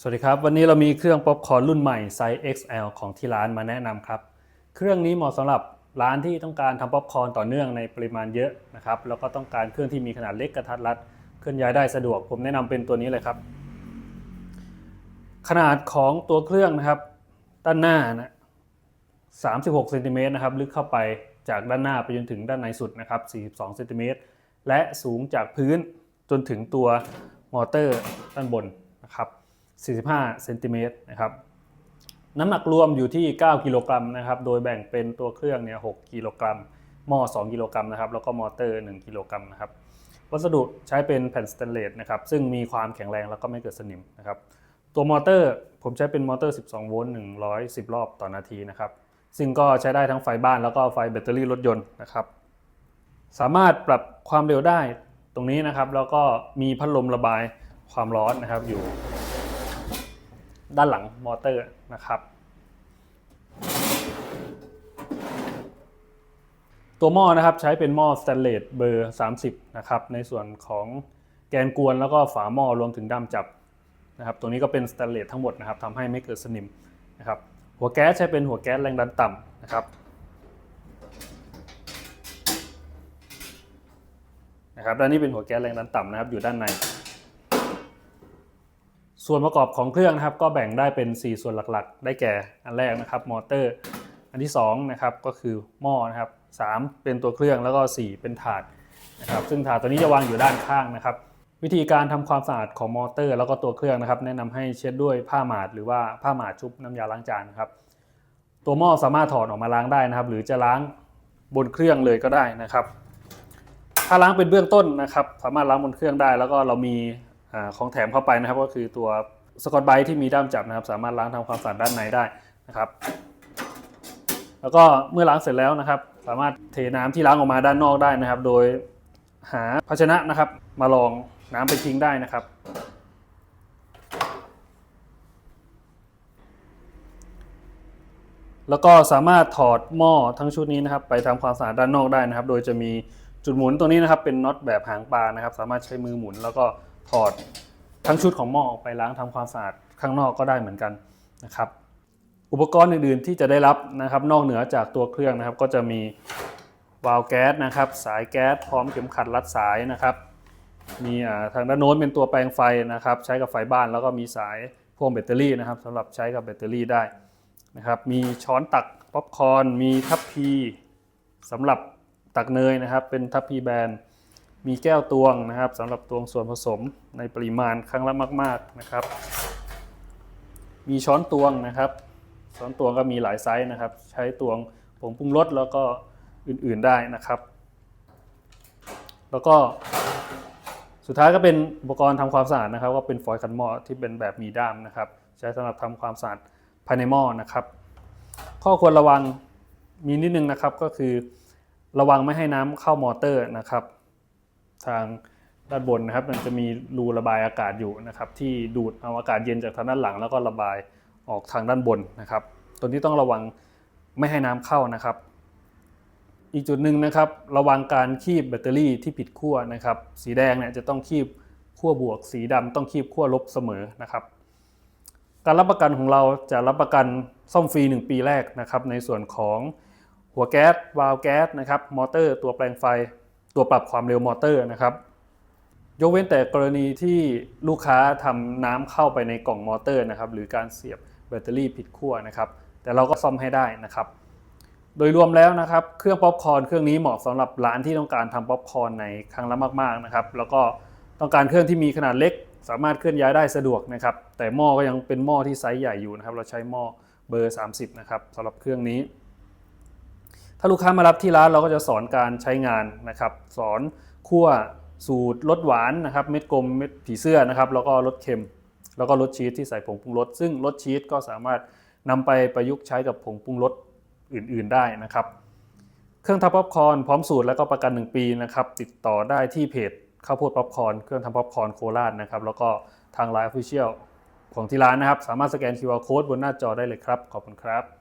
สวัสดีครับ วันนี้เรามีเครื่องป๊อปคอร์นรุ่นใหม่ไซส์ XL ของที่ร้านมาแนะนำครับ เครื่องนี้เหมาะสำหรับร้านที่ต้องการทำป๊อปคอร์นต่อเนื่องในปริมาณเยอะนะครับแล้วก็ต้องการเครื่องที่มีขนาดเล็กกระทัดรัด เคลื่อนย้ายได้สะดวก ผมแนะนำเป็นตัวนี้เลยครับ ขนาดของตัวเครื่องนะครับ ด้านหน้านะ36เซนติเมตรนะครับลึกเข้าไปจากด้านหน้าไปจนถึงด้านในสุดนะครับ42เซนติเมตรและสูงจากพื้นจนถึงตัวมอเตอร์ด้านบนนะครับ 45เซนติเมตรนะครับน้ำหนักรวมอยู่ที่ 9 กิโลกรัมนะครับโดยแบ่งเป็นตัวเครื่องเนี่ย6กิโลกรัมหม้อ 2 กิโลกรัมนะครับแล้วก็มอเตอร์ 1 กิโลกรัมนะครับวัสดุใช้เป็นแผ่นสแตนเลสนะครับซึ่งมีความแข็งแรงแล้วก็ไม่เกิดสนิมนะครับตัวมอเตอร์ผมใช้เป็นมอเตอร์ 12 โวลต์ 110 รอบต่อนาทีนะครับซึ่งก็ใช้ได้ทั้งไฟบ้านแล้วก็ไฟแบตเตอรี่รถยนต์นะครับสามารถปรับความเร็วได้ตรงนี้นะครับแล้วก็มีพัดลมระบายความร้อนนะครับอยู่ ด้านหลังมอเตอร์นะครับตัวหม้อนะครับใช้เป็นหม้อสแตนเลสเบอร์ 30 นะครับ ในส่วนของแกนกวนแล้วก็ฝาหม้อรวมถึงด้ามจับนะครับ ตัวนี้ก็เป็นสแตนเลสทั้งหมดนะครับทำให้ไม่เกิดสนิมนะครับ หัวแก๊สใช้เป็นหัวแก๊สแรงดันต่ำนะครับนะครับด้านนี้เป็นหัวแก๊สแรงดันต่ำนะครับอยู่ด้านใน ส่วนประกอบของเครื่องนะครับก็แบ่งได้เป็น 4 ส่วนหลักๆ ได้แก่อันแรกนะครับมอเตอร์ อันที่2นะครับก็คือหม้อนะครับ3เป็นตัวเครื่องแล้วก็ 4 เป็นถาดนะครับซึ่งถาดตัวนี้จะวางอยู่ด้านข้างนะครับ วิธีการทำความสะอาดของมอเตอร์ แล้วก็ตัวเครื่องนะครับ แนะนำให้เช็ดด้วยผ้าหมาดหรือว่าผ้าหมาดชุบน้ำยาล้างจานครับตัวหม้อสามารถถอดออกมาล้างได้นะครับ หรือจะล้างบนเครื่องเลยก็ได้นะครับ ถ้าล้างเป็นเบื้องต้นนะครับ สามารถล้างบนเครื่องได้ แล้วก็เรามี ของแถมเข้าไปนะครับก็คือตัวสกอตไบที่มีด้ามจับนะครับ สามารถล้างทำความสะอาดด้านในได้นะครับ แล้วก็เมื่อล้างเสร็จแล้วนะครับ สามารถเทน้ำที่ล้างออกมาด้านนอกได้นะครับ โดยหาภาชนะนะครับ มาลองน้ำไปทิ้งได้นะครับ แล้วก็สามารถถอดหม้อทั้งชุดนี้นะครับ ไปทำความสะอาดด้านนอกได้นะครับ โดยจะมีจุดหมุนตัวนี้นะครับ เป็นน็อตแบบหางปลานะครับ สามารถใช้มือหมุนแล้วก็ ถอดทั้งชุดของหม้อออกไปล้างทำความสะอาดข้างนอกก็ได้เหมือนกันนะครับ อุปกรณ์อื่นๆที่จะได้รับนะครับ นอกเหนือจากตัวเครื่องนะครับ ก็จะมีวาล์วแก๊สนะครับ สายแก๊สพร้อมเข็มขัดรัดสายนะครับ มีทางด้านโน้นเป็นตัวแปลงไฟนะครับ ใช้กับไฟบ้านแล้วก็มีสายพ่วงแบตเตอรี่นะครับสำหรับใช้กับแบตเตอรี่ได้นะครับ มีช้อนตักป๊อปคอร์นมีทัพพีสำหรับตักเนยนะครับ เป็นทัพพีแบรนด์ มีแก้วตวงนะครับสำหรับตวงส่วนผสมในปริมาณครั้งละมาก ๆนะครับ มีช้อนตวงนะครับ ช้อนตวงก็มีหลายไซส์นะครับ ใช้ตวงผงปรุงรสแล้วก็อื่นๆได้นะครับ แล้วก็สุดท้ายก็เป็นอุปกรณ์ทำความสะอาดนะครับ ก็เป็นฟอยล์คันหม้อที่เป็นแบบมีด้ามนะครับ ใช้สำหรับทำความสะอาดภายในหม้อนะครับ ข้อควรระวังมีนิดนึงนะครับก็คือระวังไม่ให้น้ำเข้ามอเตอร์นะครับ ทางด้านบนนะครับ มันจะมีรูระบายอากาศอยู่นะครับ ที่ดูดเอาอากาศเย็นจากทางด้านหลัง แล้วก็ระบายออกทางด้านบนนะครับ ตัวนี้ต้องระวังไม่ให้น้ำเข้านะครับ อีกจุดหนึ่งนะครับ ระวังการคีบแบตเตอรี่ที่ผิดขั้วนะครับ สีแดงเนี่ยจะต้องคีบขั้วบวก สีดำต้องคีบขั้วลบเสมอนะครับ การรับประกันของเราจะรับประกันซ่อมฟรี 1 ปีแรกนะครับ ในส่วนของหัวแก๊สวาล์วแก๊สนะครับ มอเตอร์ตัวแปลงไฟ ตัวปรับความเร็วมอเตอร์นะครับ ยกเว้นแต่กรณีที่ลูกค้าทำน้ำเข้าไปในกล่องมอเตอร์นะครับ หรือการเสียบแบตเตอรี่ผิดขั้วนะครับ แต่เราก็ซ่อมให้ได้นะครับ โดยรวมแล้วนะครับ เครื่องป๊อปคอร์นเครื่องนี้เหมาะสำหรับร้านที่ต้องการทำป๊อปคอร์นในครั้งละมากๆนะครับ แล้วก็ต้องการเครื่องที่มีขนาดเล็ก สามารถเคลื่อนย้ายได้สะดวกนะครับ แต่หม้อก็ยังเป็นหม้อที่ไซส์ใหญ่อยู่นะครับ เราใช้หม้อเบอร์ 30 นะครับสำหรับเครื่องนี้ ถ้าลูกค้ามารับที่ร้านเราก็จะสอนการใช้งานนะครับ สอนคั่วสูตรรสหวานนะครับ เม็ดกลมเม็ดผีเสื้อนะครับ แล้วก็รสเค็ม แล้วก็รสชีสที่ใส่ผงปรุงรสซึ่งรสชีสก็สามารถนำไปประยุกต์ใช้กับผงปรุงรสอื่นๆได้นะครับ เครื่องทำป๊อปคอร์นพร้อมสูตรและก็ประกัน 1 ปีนะครับ ติดต่อได้ที่เพจข้าวโพดป๊อปคอร์นเครื่องทำป๊อปคอร์นโคราชนะครับ แล้วก็ทางไลน์ออฟฟิเชียลของที่ร้านนะครับ สามารถสแกน QR Code บนหน้าจอได้เลยครับ ขอบคุณครับ